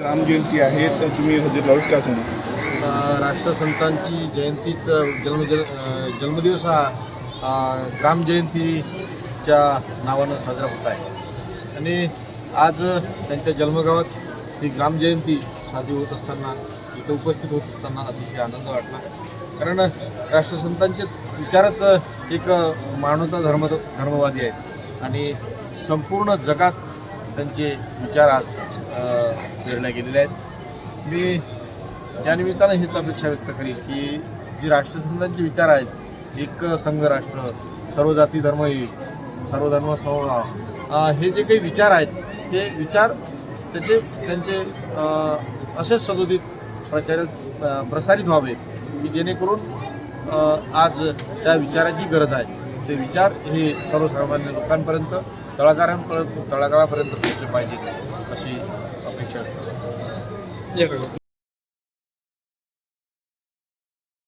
रामजयंती आहे तर तुम्ही हजेर लावू का सांगा राष्ट्रसंतांची जयंतीचा जन्म जन्मदिवस हा ग्रामजयंतीच्या नावानं साजरा होत आहे. आणि आज त्यांच्या जन्मगावात ही ग्रामजयंती साजरी होत असताना इथं उपस्थित होत असताना अतिशय आनंद वाटला. कारण राष्ट्रसंतांचे विचारच एक मानवता धर्म धर्मवादी आहेत आणि संपूर्ण जगात त्यांचे विचार आज निर्णय गेलेले आहेत. मी या निमित्तानं हीच अपेक्षा व्यक्त करीन की जी राष्ट्रसंतांचे विचार आहेत एक संघ राष्ट्र सर्व जाती धर्म एक सर्व धर्म समभाव. हे जे काही विचार आहेत ते विचार त्याचे त्यांचे असेच सदोदित प्रचारित प्रसारित व्हावे की जेणेकरून आज त्या विचाराची गरज आहे. ते विचार हे सर्वसामान्य लोकांपर्यंत तळागारांपर्यंत तळागाळापर्यंत पोहोचले पाहिजे अशी अपेक्षा